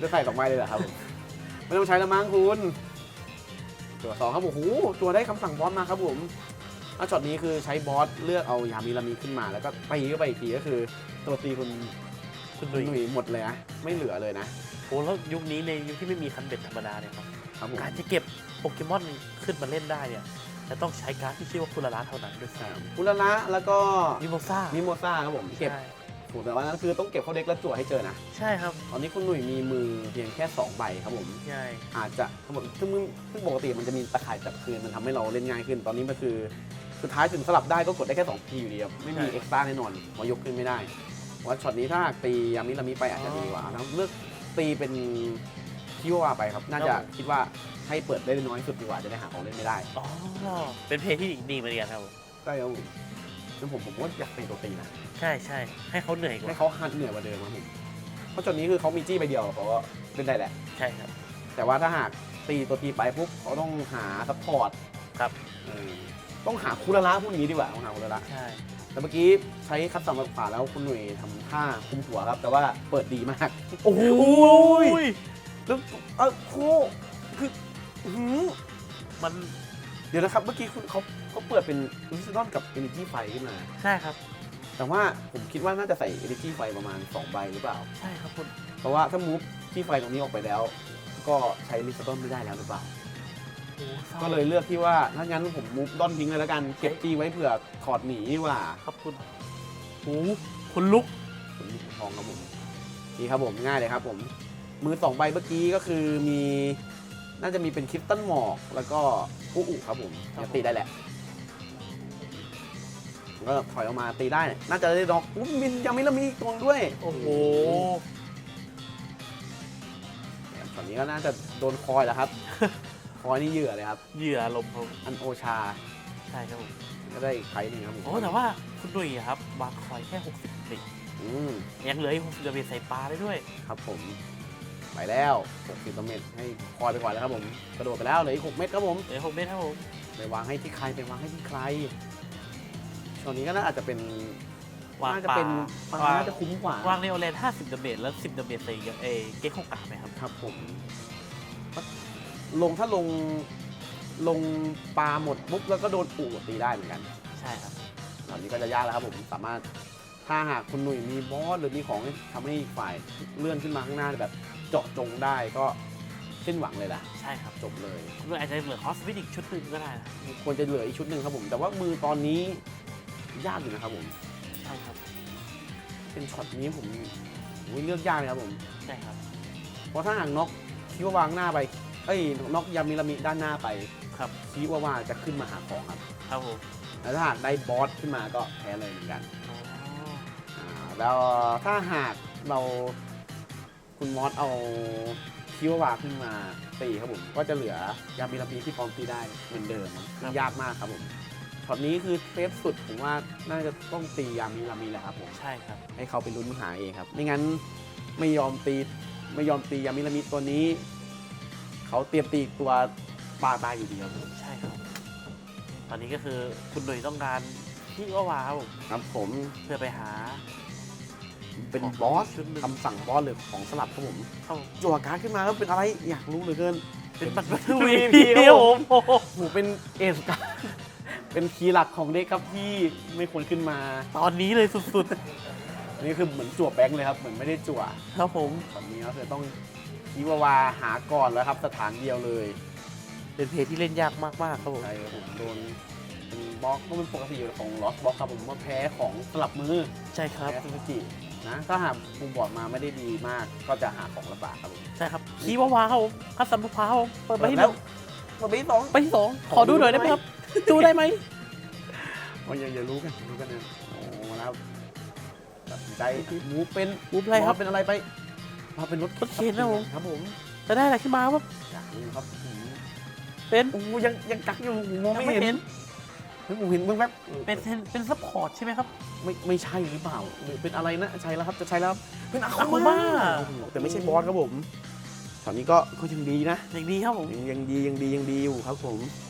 Speaker 1: จะใส่ดอกไม้เลยเหรอครับผม ไม่ต้องใช้แล้วมั้งคุณตัวสองครับผมโอ้โหตัวได้คำสั่งบอสมาครับผมแล้วช็อตนี้คือใช้บอสเลือกเอายามิรามีขึ้นมา แล้วก็ตีเข้าไปอีกทีก็คือ ตัวตีคุณ
Speaker 2: คุณห
Speaker 1: คุณ
Speaker 2: นุ่ย
Speaker 1: หนุ่ยหมดเลยนะไม่เหลือเลยนะ
Speaker 2: โอ้แล้วยุคนี้ในยุคที่ไม่มีคันเบ็ดธรรมดาเนี่ยครับ
Speaker 1: ครับผม
Speaker 2: การจะเก็บโปเกมอนขึ้นมาเล่นได้เนี่ยจะต้องใช้การ์ดที่ชื่อว่าคุราระเท่านั้นด้วยซ้
Speaker 1: คุระละแล้วก็ำ
Speaker 2: มิโมซ่า
Speaker 1: มิโมซ่าครับผมเก็บ
Speaker 2: ใช่
Speaker 1: ถูกแต่ว่านั้นคือต้องเก็บเข้าเด็กแล้วจั่วให้เจอนะ
Speaker 2: ใช่ครับ
Speaker 1: ตอนนี้คุณหนุ่ยมีมือเพียงแค่2ใบครับผม
Speaker 2: ใช่
Speaker 1: อาจจะครับผมซึ่งมึงซึ่งปกติมันจะมีตะข่ายจับคืนมันทำให้เราเล่นง่ายขึ้น ตอนนี้มันคือ สุดท้ายถึงสลับได้ก็กดได้แค่2ทีอยู่ดีครับไม่มีเอ็กซ์ต้าแน่นอนหัวยกขึ้นไม่ได้ว่าช็อตนี้ถ้าตียามิลามิไปอาจจะดีกว่านะเลือกตีเป็นคิวาไปครับ น่าจะคิดว่าให้เปิดได้น้อยที่สุดดีกว่าจะได้หาของเล่นไม่ได้
Speaker 2: อ๋อเป็นเพลงที่ดีเหมือนกันครับผม
Speaker 1: ใช่ครับผม ซึ่งผมผมว่าอยากเป็นตัวตีนะ
Speaker 2: ใช่ใช่ให้เขาเหนื่อยก
Speaker 1: ให้
Speaker 2: ว่า
Speaker 1: เขาหัดเหนื่อยกว่าเดิมครับผมเพราะช็อตนี้คือเขามีจี้ใบเดียวเขาก็เล่นได้แหละ
Speaker 2: ใช่ครับ
Speaker 1: แต่ว่าถ้าหากตีตัวตีไปปุ๊บเขาต้องหาซัพพอร์ต
Speaker 2: ครับ
Speaker 1: เออต้องหาคูระละพวกนี้ดีกว่าต้องหาคูระละ
Speaker 2: ใช่
Speaker 1: แต่เมื่อกี้ใช้คัดสัมขวาแล้วคุณหนุ่ยทำท่าคุมหัวครับ แต่ว่าเปิดดีมาก โอ้โห
Speaker 2: ย
Speaker 1: แล้วเออโคคืออื้อหือ
Speaker 2: มัน
Speaker 1: เดี๋ยวนะครับเมื่อกี้คุณเขา เขาเปิดเป็นลิซดอนกับ Energy ไฟขึ้นมา
Speaker 2: ใช่ครับ
Speaker 1: แต่ว่าผมคิดว่าน่าจะใส่ Energy ไฟประมาณ 2 ใบหรือเปล่า
Speaker 2: ใช่ครับคุณ
Speaker 1: เพราะว่าถ้ามูฟที่ไฟตรงนี้ออกไปแล้ว ก็ใช้ลิซดอนไม่ได้แล้วหรือเปล่า
Speaker 2: โอ้ศร้า
Speaker 1: ก็เลยเลือกที่ว่าถ้างั้นผมมูฟดอนทิ้งเลยแล้วกัน เก็บจีไว้เผื่อถอดหนีดีกว่า
Speaker 2: ครับคุณโอ้คนลุก
Speaker 1: ผมมีทองครับผมนี่ครับผมง่ายเลยครับผม มือสองใบเมื่อกี้ก็คือมีน่าจะมีเป็นคริสตัลหมอก แล้วก็อุอุครับผม
Speaker 2: ครับผม
Speaker 1: ตีได้แหละ ก็ถอยออกมาตีได้น่าจะได้ดอกอุ้ยมินยังไม่ละมีอีกตัวด้วย
Speaker 2: โอ้โห
Speaker 1: ตอนนี้ก็น่าจะโดนคอยแล้วครับ คอยนี่เหยื่อเลยครับ
Speaker 2: เหยื่อลมเขา
Speaker 1: อันโอชา
Speaker 2: ใช่ครับผม
Speaker 1: ก็ได้อีกไฟหนึงครับผม
Speaker 2: โอ้แต่ว่าคุณดุยอะครับวางคอยแค่ 60ปิด
Speaker 1: อืม
Speaker 2: ยังเหลืออีก60จะเป็นใส่ปลาได้ด้วย
Speaker 1: ครับผม ไปแล้ว 60ตัวเม็ดให้คอยไปก่อนแล้วครับผม กระโดดไปแล้วเหลืออีก 6 เม็ดครับผม
Speaker 2: เหลือ6เมตรครับผม
Speaker 1: ไปวางให้ที่ใครไปวางให้ที่ใคร ตอนนี้ก็น่าจะเป็น
Speaker 2: วาง
Speaker 1: น่าจะ
Speaker 2: ปลา
Speaker 1: เป็นปลาวา
Speaker 2: ง
Speaker 1: น่าจะคุ้มกว่าวา
Speaker 2: งในโอเลน50ดาเมจแล้ว 10ดาเมจใส่เอเก๊กของกาไหมครับ
Speaker 1: ครับผมลงถ้าลงลงปลาหมดปุ๊บแล้วก็โดนปู่ตีได้เหมือนกัน
Speaker 2: ใช่ครับ
Speaker 1: ตอนนี้ก็จะยากแล้วครับผมสามารถถ้าหากคุณหนุ่ยมีบอสหรือมีของทำให้อีกฝ่ายเลื่อนขึ้นมาข้างหน้าแบบ เจาะจงได้ก็สิ้นหวังเลยล่ะ
Speaker 2: ใช่ครับ
Speaker 1: จบเลย
Speaker 2: คุณดุยอาจจะเหลือคอสฟินิกชุดหนึ่งก็ได้นะ
Speaker 1: ควรจะเหลืออีกชุดหนึ่งครับผม แต่ว่ามือตอนนี้ ยากอยู่นะครับผม
Speaker 2: ใช่ครับ
Speaker 1: เป็นช็อตนี้ผมโอ้ยเลือกยากเลยครับผม
Speaker 2: ใช่ครับ
Speaker 1: เพราะถ้าหากน็อกคิดว่าวางหน้าไป เอ้ยน็อกยามิรามิด้านหน้าไป
Speaker 2: ครับ
Speaker 1: คิดว่าว่าจะขึ้นมาหาของครับ
Speaker 2: ครับผม
Speaker 1: แล้วถ้าหากได้บอสขึ้นมาก็แพ้เลยเหมือนกัน
Speaker 2: อ๋อ
Speaker 1: อ่าแล้วถ้าหากเราคุณมอสเอาคิวาวาขึ้นมาตีครับผม ก็จะเหลือยามิรามิที่พร้อมตีได้เหมือนเดิมซึ่งยากมากครับผม ช็อตนี้คือเซฟสุดผมว่าน่าจะต้องตียามิรามิแหละครับผม
Speaker 2: ใช่ครับ
Speaker 1: ให้เขาไปลุ้นหาเองครับ ไม่งั้นไม่ยอมตีไม่ยอมตียามิรามิตัวนี้ เขาเตรียมตีอีกตัวปลาตายอยู่ดีครับ
Speaker 2: ใช่ครับ ตอนนี้ก็คือคุณดุยต้องการที่ว่าวาครับผม
Speaker 1: ครับผม
Speaker 2: เพื่อไปหา
Speaker 1: เป็น
Speaker 2: ของ
Speaker 1: บอส
Speaker 2: ชุดหนึ่ง
Speaker 1: คำสั่งบอสหรือของสลับครับผม
Speaker 2: เข้า
Speaker 1: จั่วการ์ดขึ้นมาแล้วเป็นอะไรอยากรู้เหลือเกิน
Speaker 2: เป็นบัตรบัตร
Speaker 1: วี
Speaker 2: วี
Speaker 1: พี
Speaker 2: พี
Speaker 1: ค
Speaker 2: ค
Speaker 1: รั
Speaker 2: รั
Speaker 1: บบผ
Speaker 2: ผมมโอ้โห
Speaker 1: โหเป็นเอสการ์ด เป็นคีย์หลักของเด็กครับที่ไม่ควรขึ้นมา
Speaker 2: ตอนนี้เลยสุด
Speaker 1: อันนี้คือเหมือนจั่วแบงค์เลยครับ เหมือนไม่ได้จั่ว
Speaker 2: ๆ ครับผม
Speaker 1: ตอนนี้ก็คือต้องคิวาวาหาก่อนแล้วครับ สถานเดียวเลย
Speaker 2: เป็นเพลงที่เล่นยากมากๆครับผม
Speaker 1: ใช่ครับผมโดนเป็นบล็อกก็เป็นปกติอยู่ของลอสบล็อกครับผมว่าแพ้ของสลับมือ
Speaker 2: ใช่ครับ
Speaker 1: แพ้ซูซูกินะถ้าหากมุมบอร์ดมาไม่ได้ดีมากก็จะหาของลำบากครับผม
Speaker 2: ใช่ครับคีวาวาครับผมคัสซันพุพาครับผมเปิดไปที่ห
Speaker 1: แล้
Speaker 2: นึ่
Speaker 1: ว
Speaker 2: ง
Speaker 1: มาบีสอง
Speaker 2: ไปที่สองขอดูหน่อยได้ไหมครับ ดูได้ไหม
Speaker 1: มันยังจะรู้กันรู้กันนะโอ้นะครับตัดสินใจหมูเป็น
Speaker 2: มูฟอะไรครับ
Speaker 1: เป็นอะไรไปมาเป็นรถ
Speaker 2: รถเข็นนะผม
Speaker 1: ครับผม
Speaker 2: จะได้อะไรขึ้นมาครับ
Speaker 1: อยากรู้ครับผม
Speaker 2: เป็น
Speaker 1: โอ้ยังยังกักอยู่ผมมองไม่เห็นเฮ้ยผมเห็นเบื้องแป๊บ
Speaker 2: เป็นเป็นเป็นซัพพอร์ตใช่ไหมครับ
Speaker 1: ไม่ไม่ใช่หรือเปล่าหรือเป็นอะไรนะใช่แล้วครับจะใช่แล้วครับเป็นอา
Speaker 2: อาคุ
Speaker 1: คุ
Speaker 2: มา
Speaker 1: มาแต่ไม่ใช่บอสครับผมตอนนี้ก็ก็ยังดีนะ
Speaker 2: อย่างดีครับผม
Speaker 1: ยังยังดียังดียังดีอยู่ครับผมโอ้เ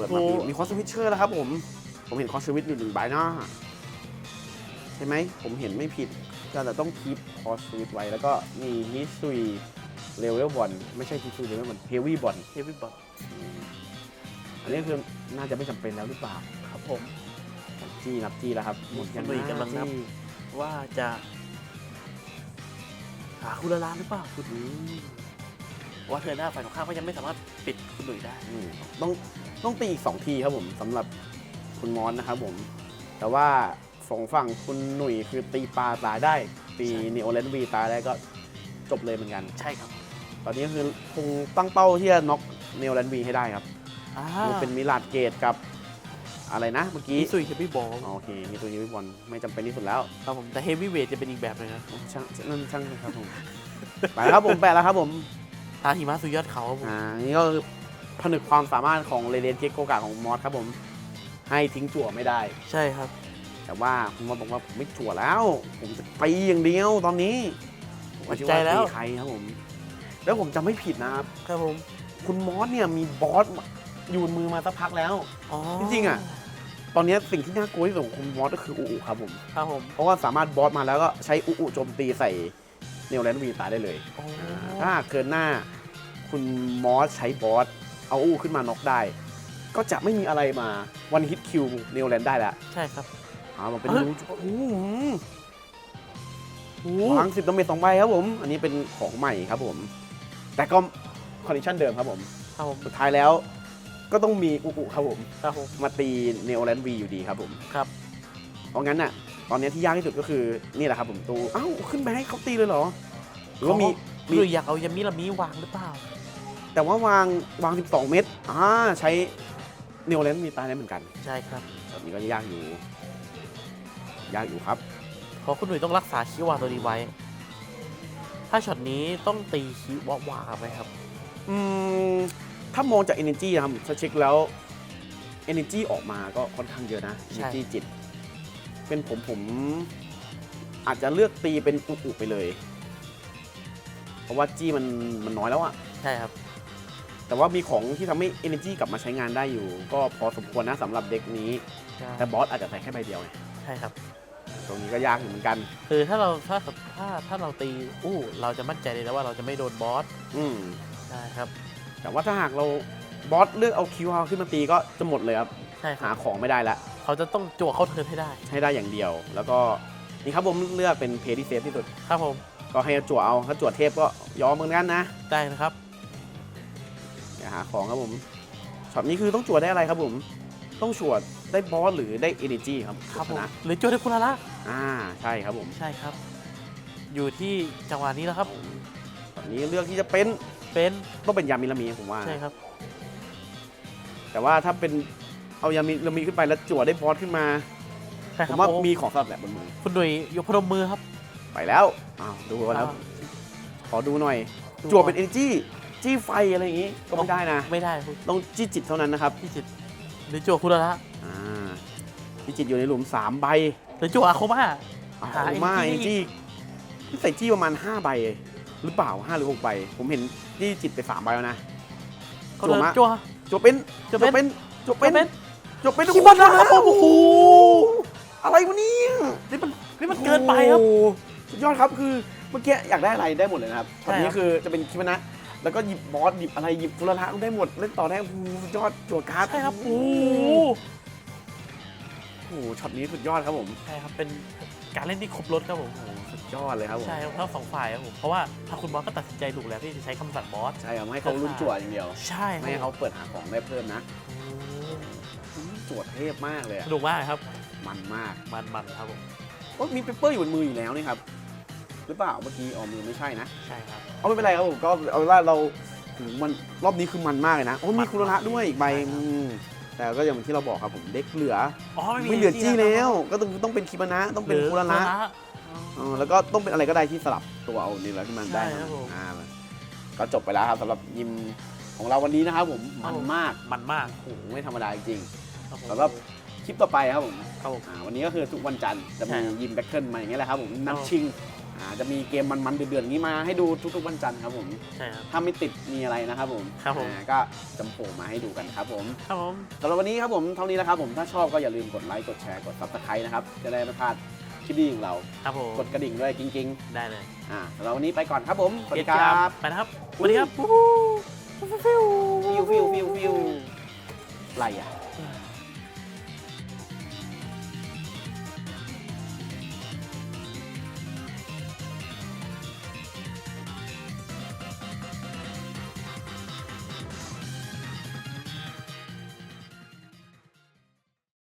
Speaker 1: ปิดมา
Speaker 2: โอ้
Speaker 1: มีมีคอสสวิตเชอร์แล้วครับผม ผมเห็นคอสสวิตอยู่หนึ่งใบหน้าใช่ไหม ผมเห็นไม่ผิด ก็แต่ต้องคีปคอสสวิตไว้ แล้วก็มีฮิซุยเลเวลบอลไม่ใช่ฮิซุยเลเวลบอลเฮฟวี่บอล
Speaker 2: เฮฟวี่บอล
Speaker 1: อันนี้คือน่าจะไม่จำเป็นแล้วหรือเปล่า
Speaker 2: ครับผม
Speaker 1: จี้นับจี้แล้วครับหมดยัง
Speaker 2: ลุยกำลังนับ
Speaker 1: จี้
Speaker 2: ว่าจะหาคุณละลานหรือเปล่าคุณ
Speaker 1: อืม
Speaker 2: ว่าเธอหน้าฝ่ายตรงข้ามก็ยังไม่สามารถปิดคุณหนุ่ยได้
Speaker 1: อืมต้องต้องตีอีกสองทีครับผมสำหรับคุณมอนนะครับผม แต่ว่าสองฝั่งคุณหนุ่ยคือตีปลาตายได้ ตี
Speaker 2: ใช่
Speaker 1: นีโอเลนวีตายได้ก็จบเลยเหมือนกัน
Speaker 2: ใช่ครับ
Speaker 1: ตอนนี้คือคงตั้งเป้าที่จะน็อกนีโอเลนวีให้ได้ครับ
Speaker 2: อ่า
Speaker 1: มันเป็นมิลาดเกตกับอะไรนะเมื่อกี้
Speaker 2: มิซุยเฮฟวี่บอล
Speaker 1: อ๋อโอเค มีตัวนี้บอลไม่จำเป็นที่สุดแล้ว
Speaker 2: ครับผมแต่เฮฟวี่เวทจะเป็นอีกแบบหนึงนะ
Speaker 1: ช่างนั่นช่างครับผม ไปแล้วครับผม แปะแล้วครับผม
Speaker 2: ทาหิมะสุดยอดเขาครับผม
Speaker 1: อ่านี่ก็คือผนึกความสามารถของเรเดนเกโกกะของมอสครับผม ให้ทิ้งจั่วไม่ได้
Speaker 2: ใช่ครับ
Speaker 1: แต่ว่าคุณมอสบอกว่าผมไม่จั่วแล้ว ผมจะตีอย่างเดียวตอนนี้ผมไม่
Speaker 2: มั่นใจแล้ว
Speaker 1: ตีใครครับผม แล้วผมจะไม่ผิดนะครับ
Speaker 2: ครับผม
Speaker 1: คุณมอสเนี่ยมีบอสอยู่บนมือมาสักพักแล้ว
Speaker 2: อ๋อ
Speaker 1: จริงๆอะตอนนี้สิ่งที่น่ากลัวที่สุดของคุณมอสก็คืออูอูครับผม
Speaker 2: ครับผม
Speaker 1: เพราะว่าสามารถบอสมาแล้วก็ใช้อูอูโจมตีใส่ เนลแลนด์วีตายได้เลย
Speaker 2: อ๋อ
Speaker 1: ถ้าหากเกินหน้าคุณมอสใช้บอสเอาอู้ขึ้นมาน็อกได้ ก็จะไม่มีอะไรมาวันฮิตคิวเนลแลนด์ได้แล้ว
Speaker 2: ใช่ครับ
Speaker 1: เอามาเป็น
Speaker 2: เอ้ย
Speaker 1: รูโอ้โห
Speaker 2: โอ้
Speaker 1: วางสิบดาเมจสองใบครับผม อันนี้เป็นของใหม่ครับผม แต่ก็คอนดิชันเดิมครับผม
Speaker 2: ครับผม
Speaker 1: สุดท้ายแล้วก็ต้องมีอุอุครับผม
Speaker 2: ครับผม
Speaker 1: มาตีเนลแลนด์วีอยู่ดีครับผม
Speaker 2: ครับ
Speaker 1: เพราะงั้นน่ะ ตอนนี้ที่ยากที่สุดก็คือนี่แหละครับผมตูเอ้าขึ้นไปให้เขาตีเลยเหรอหรือว่ามี
Speaker 2: หรืออยากเอายามิลามิวางหรือเปล่า
Speaker 1: แต่ว่าวางวาง 12 เม็ดอ่าใช้เนลเลนมีตายได้เหมือนกัน
Speaker 2: ใช่ครับ
Speaker 1: แบบนี้ก็ยากอยู่ ยากอยู่ครับ
Speaker 2: เพราะคุณหนุ่ยต้องรักษาคิวาตัวนี้ไว้ ถ้าช็อตนี้ต้องตีคิวาวาไหมครับ
Speaker 1: อืมถ้ามองจาก Energy นะครับถ้าเช็คแล้ว Energy ออกมาก็ค่อนข้างเยอะนะ
Speaker 2: ใช่
Speaker 1: Energy จิต เป็นผมผมอาจจะเลือกตีเป็นอุอุไปเลย เพราะว่าจี้มันมันน้อยแล้วอะ
Speaker 2: ใช่ครับ
Speaker 1: แต่ว่ามีของที่ทำให้ Energy กลับมาใช้งานได้อยู่ ก็พอสมควรนะสำหรับเด็กนี้
Speaker 2: ใช่
Speaker 1: แต่บอสอาจจะใส่แค่ใบเดียวไง
Speaker 2: ใช่ครับ
Speaker 1: ตรงนี้ก็ยากอยู่เหมือนกัน
Speaker 2: คือถ้าเราถ้าถ้าถ้าเราตีอู้เราจะมั่นใจเลยนะว่าเราจะไม่โดนบอส
Speaker 1: อืม
Speaker 2: ใช่ครับ
Speaker 1: แต่ว่าถ้าหากเราบอสเลือกเอาคิวเอาขึ้นมาตีก็จะหมดเลยครับ
Speaker 2: ใช่ค
Speaker 1: หา
Speaker 2: รับ
Speaker 1: ของไม่ได้ละ
Speaker 2: เขาจะต้องจั่วเข้าเทิร์นให้ได้
Speaker 1: ให้ได้อย่างเดียว แล้วก็นี่ครับผมเลือกเป็นเพจที่เซฟที่สุด
Speaker 2: ครับผม
Speaker 1: ก็ให้จั่วเอา ถ้าจั่วเทพก็ยอมเหมือนกันนะ
Speaker 2: ได้นะครับ
Speaker 1: อย่าหาของครับผมช็อตนี้คือต้องจั่วได้อะไรครับผม ต้องจั่วได้บอสหรือได้เอเนจีครับ
Speaker 2: ครับผม
Speaker 1: นะ
Speaker 2: หรือจั่วได้คุณละละ
Speaker 1: อ่าใช่ครับผม
Speaker 2: ใช่ครับ อยู่ที่จังหวะนี้แล้วครับ
Speaker 1: ตอนนี้เลือกที่จะเป็น
Speaker 2: เป็น
Speaker 1: ต้องเป็นยามิลามีผมว่า
Speaker 2: ใช่ครับ
Speaker 1: แต่ว่าถ้าเป็น เอายามิลามีขึ้นไปแล้วจั่วได้บอสขึ้นมา
Speaker 2: ใช่
Speaker 1: ผ
Speaker 2: ครับ
Speaker 1: มว่า
Speaker 2: โอ้
Speaker 1: มีของสำหรับแหละบนมือ
Speaker 2: คุณหนุ่ยยกพนมมือครับ
Speaker 1: ไปแล้วอ้าวดูกันแล้ว
Speaker 2: อ่า
Speaker 1: ขอดูหน่อย
Speaker 2: ดู
Speaker 1: จั่วเป็นเอเนจีจี้ไฟอะไรอย่างงี้ก็ไม่ได้นะ
Speaker 2: ไม่ได้คุณ
Speaker 1: ต้องจี้จิตเท่านั้นนะครับ
Speaker 2: พี่จิตรหรือจั่วคุณละละ
Speaker 1: อ่าจี้จิตอยู่ในหลุม3ใบ
Speaker 2: หรือจั่วอาโคมา
Speaker 1: เอา
Speaker 2: หา
Speaker 1: มา
Speaker 2: energy
Speaker 1: เอเนจีที่ใส่จี้ประมาณ5ใบ หรือเปล่า5หรือ6ใบ ผมเห็นจี้จิตไป3ใบแล้วนะ
Speaker 2: เขา
Speaker 1: จั่ว
Speaker 2: เดิน
Speaker 1: มา
Speaker 2: จั่ว
Speaker 1: จั่วเป็น
Speaker 2: จั่วเป็น
Speaker 1: เป็นจั่วเป็น
Speaker 2: เป็น
Speaker 1: จั่วเป็น
Speaker 2: ขี้บอลนะครับ
Speaker 1: โอ้โห
Speaker 2: โอ้โห
Speaker 1: อะไรวะเนี่ย
Speaker 2: นี่มันนี่มันเกินไปครับ
Speaker 1: โอ้โหสุดยอดครับคือเมื่อกี้อยากได้อะไรได้หมดเลยนะครับ
Speaker 2: ใช่
Speaker 1: ตอนนี้
Speaker 2: ครับ
Speaker 1: คือจะเป็นคิมนะ แล้วก็หยิบบอสหยิบอะไรหยิบฟุระละได้หมดเล่นต่อได้โอ้โหสุดยอดจั่วการ์ด
Speaker 2: ใช่ครับ
Speaker 1: โอ้
Speaker 2: โอ้
Speaker 1: โห
Speaker 2: โห
Speaker 1: โอ้โหช็อตนี้สุดยอดครับผม
Speaker 2: ใช่ครับเป็นการเล่นที่ครบรถครับผม
Speaker 1: โอ้โหสุดยอดเลยครับผม
Speaker 2: ใช่ครับทั้งสองฝ่ายครับผมเพราะว่าถ้าคุณบอสก็ตัดสินใจถูกแล้วที่จะใช้คำสั่งบอส
Speaker 1: ใช่ครับไม่ให้เขาลุ้นจั่วอย่างเดียว
Speaker 2: ใช่ค
Speaker 1: ไม่ให้
Speaker 2: รั
Speaker 1: เขา
Speaker 2: บ
Speaker 1: เปิดหาของได้เพิ่มนะ
Speaker 2: โอ้
Speaker 1: สวดเทพมากเลยอะ
Speaker 2: สนุกมากครับ
Speaker 1: มันมาก
Speaker 2: มันมันครับผม
Speaker 1: โอ้มีเปเปอร์อยู่บนมืออยู่แล้วนี่ครับหรือเปล่าเมื่อกี้อ๋อมือไม่ใช่นะ
Speaker 2: ใช่ครับ
Speaker 1: เอาไม่เป็นไรครับผมก็เอาเป็นว่าเราโหมันรอบนี้คือมันมากเลยนะโอ้มีคุโรนะด้วยอีกใบ
Speaker 2: ใช่ครับ
Speaker 1: อืมแต่ก็อย่างที่เราบอกครับผมเด็กเหลือ
Speaker 2: อ๋อ
Speaker 1: ไม่เหลือจี้แล้ว ก็ต้องต้องเป็นคิบานะต้องเป็นคุโรนะเออแล้วก็ต้องเป็นอะไรก็ได้ที่สลับตัวเอานี่แล้วที่มันได้
Speaker 2: ใช่ครับผม
Speaker 1: อ่าก็จบไปแล้วครับสำหรับยิมของเราวันนี้นะครับผม
Speaker 2: ครั
Speaker 1: มั
Speaker 2: บ
Speaker 1: น
Speaker 2: ผม
Speaker 1: มาก
Speaker 2: มันมาก
Speaker 1: โอ้โหไม่ธรรมดาจริง
Speaker 2: ครับผม
Speaker 1: ๆสำหรับคลิปต่อไปครับผม
Speaker 2: ครับผม
Speaker 1: อ่าวันนี้ก็คือทุกวันจันทร์จะ
Speaker 2: ใช่
Speaker 1: มี
Speaker 2: ครับ
Speaker 1: ยิมแบทเทิลมาอย่างเงี้ยแหละครับผมนัด
Speaker 2: ครับ
Speaker 1: ชิงอ่าจะมีเกมมันๆเดือดๆอย่างนี้มาให้ดูทุกๆวันจันทร์ครับผม
Speaker 2: ใช่ครับ
Speaker 1: ถ้าไม่ติดมีอะไรนะครับผม
Speaker 2: ครับผม
Speaker 1: อ่าก็จะโผล่มาให้ดูกันครับผม
Speaker 2: ครับผม
Speaker 1: สำหรับวันนี้ครับผมเท่านี้นะครับผมถ้าชอบก็อย่าลืมกดไลค์กดแชร์กดซับสไครต์นะครับ จะได้ไม่พลาดคลิปดีของเรา
Speaker 2: ครับผม
Speaker 1: กดกระดิ่งด้วยกิ้ง
Speaker 2: ได้เลย
Speaker 1: ๆอ่าสำหรับวันนี้ไปก่อนครับผม สวัสดีค
Speaker 2: เกีย
Speaker 1: รั
Speaker 2: ติ
Speaker 1: บ
Speaker 2: ไปนะครับสวัสดีครับ
Speaker 1: ฟิวฟิวฟิวฟิวอะไรอะ
Speaker 2: อืม